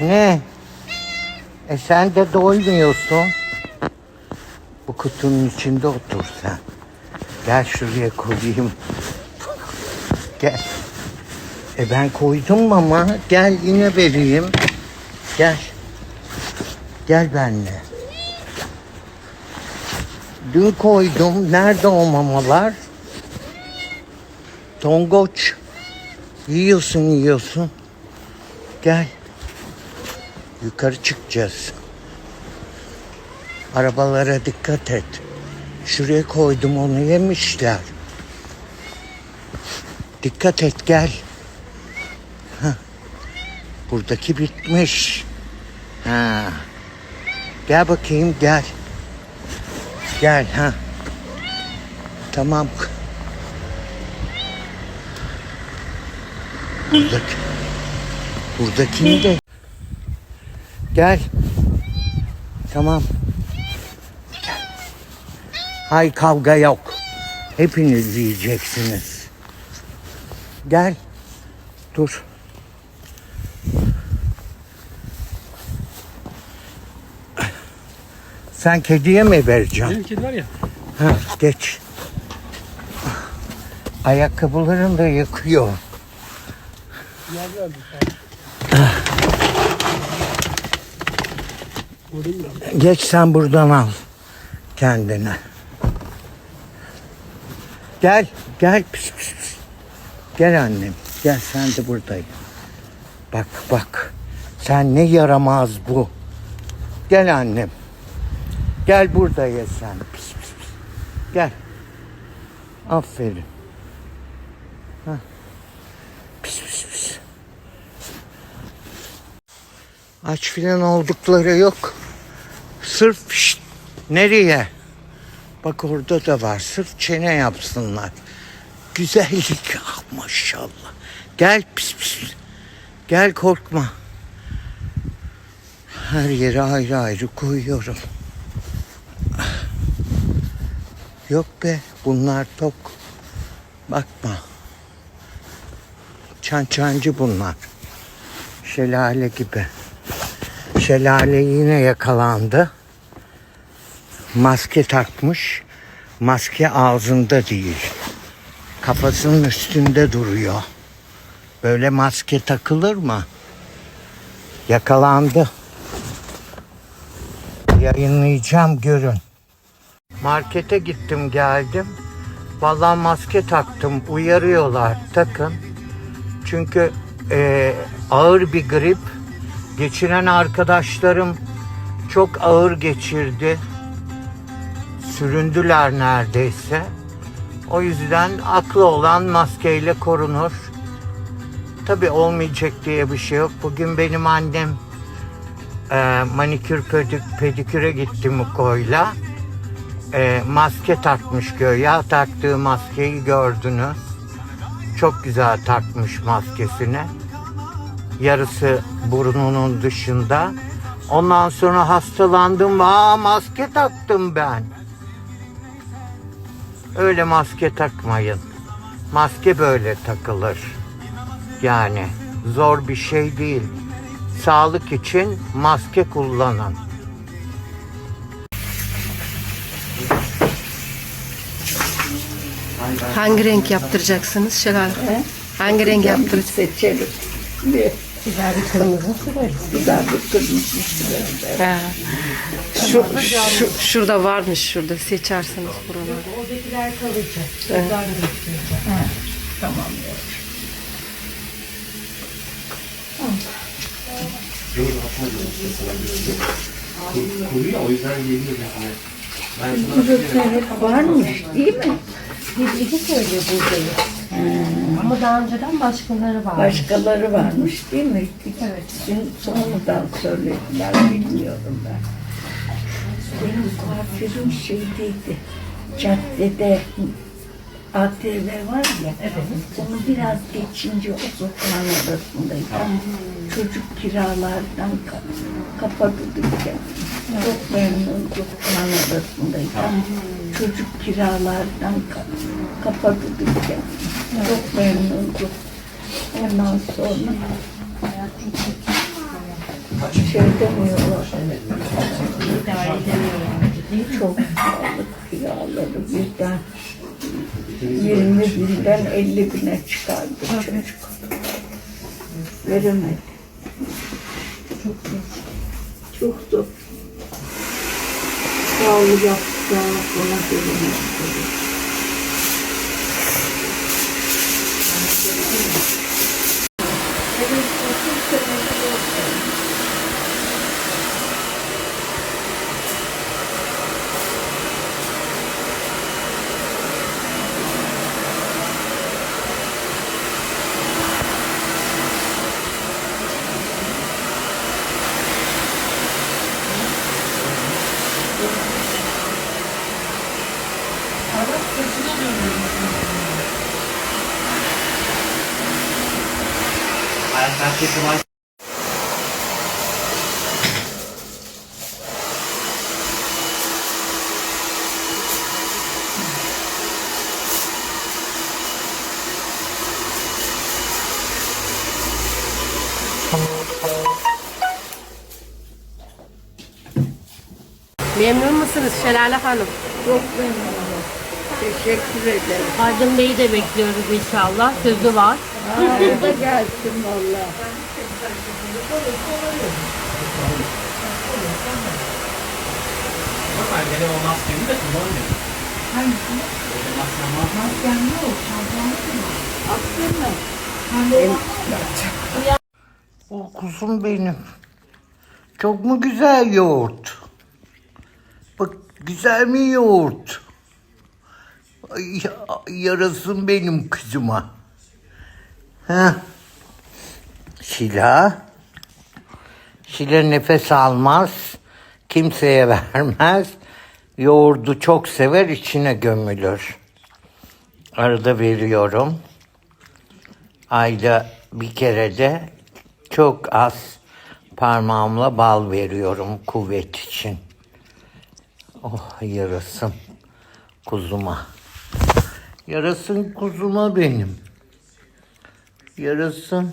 Ne? E sen de doymuyorsun. Bu kutunun içinde otur sen. Gel şuraya koyayım. Gel. E ben koydum ama gel yine vereyim. Gel. Gel benimle. Dün koydum. Nerede o mamalar? Tongoç. Yiyorsun yiyorsun. Gel. Yukarı çıkacağız. Arabalara dikkat et. Şuraya koydum onu yemişler. Dikkat et gel. Hah. Buradaki bitmiş. Ha. Gel bakayım gel. Gel ha. Tamam. Buradaki. Buradakini de. Gel. Tamam. Gel. Hay kavga yok. Hepiniz yiyeceksiniz. Gel. Dur. Sen kediye mi vereceksin? Benim kedi var ya. Ha, geç. Ayakkabılarını da yakıyor. Yer verdi. Vurayım da. Geç sen buradan al kendine. Gel, gel. Pis, pis, pis. Gel annem. Gel sen de buradayım. Bak bak. Sen ne yaramaz bu. Gel annem. Gel burada ye sen. Pis pis pis. Gel. Aferin. Hah. Pis pis pis. Aç filan oldukları yok. Sırf şşt, nereye? Bak orada da var. Sırf çene yapsınlar. Güzellik ah maşallah. Gel pis pis. Gel korkma. Her yere ayrı ayrı koyuyorum. Yok be bunlar tok. Bakma. Çan çancı bunlar. Şelale gibi. Şelale yine yakalandı. Maske takmış. Maske ağzında değil. Kafasının üstünde duruyor. Böyle maske takılır mı? Yakalandı. Yayınlayacağım görün. Markete gittim geldim. Vallahi maske taktım. Uyarıyorlar takın. Çünkü eee, ağır bir grip. Geçiren arkadaşlarım çok ağır geçirdi. Süründüler neredeyse. O yüzden aklı olan maskeyle korunur. Tabii olmayacak diye bir şey yok. Bugün benim annem e, manikür pedik- pediküre gitti Muko'yla. E, maske takmış göğe. Taktığı maskeyi gördünüz. Çok güzel takmış maskesini. Yarısı burnunun dışında. Ondan sonra hastalandım. Aa maske taktım ben. Öyle maske takmayın. Maske böyle takılır. Yani zor bir şey değil. Sağlık için maske kullanın. Hangi renk yaptıracaksınız Şelale? Hangi renk yaptıracaksınız? seçelim. Bir Biber kırmızı süreriz. güzel bir kırmızı süreriz. Şu, şu, şurada varmış şurada seçersiniz buraları. Oradakiler kalıcı. Tamam. Kırıklar hep varmış değil mi? Biz iki söylüyor buradayız. Ama daha önceden başkaları var. Başkaları varmış değil mi? Evet. Şimdi sonradan söylediler bilmiyorum ben. Benim kuaförüm şeydeydi. Caddede ATV var ya. Onu biraz geçince o sokağın arasındaydı. Çocuk kiralardan ka- kapadı dükkanı. Çok memnun sokağın arasındaydı. Çocuk kiralardan ka- kapadı dükkanı. Çok memnun. Ondan sonra şey demiyorlar. Çok sağlık yağları birden 20 binden 50 bine çıkardı çocuk. Veremedi. Çok zor. Çok zor. Sağlık ona Memnun musunuz Şelale Hanım? Çok memnunum. Teşekkür ederim. Aydın Bey'i de bekliyoruz inşallah. Sözü var. Aa, o da gelsin valla. O kuzum benim. Çok mu güzel yoğurt? Bak güzel mi yoğurt? Ay, ya- yarasın benim kızıma. Heh. Şila. Şila nefes almaz. Kimseye vermez. Yoğurdu çok sever, içine gömülür. Arada veriyorum. Ayda bir kere de çok az parmağımla bal veriyorum kuvvet için. Oh yarasın kuzuma. Yarasın kuzuma benim. Yarasın.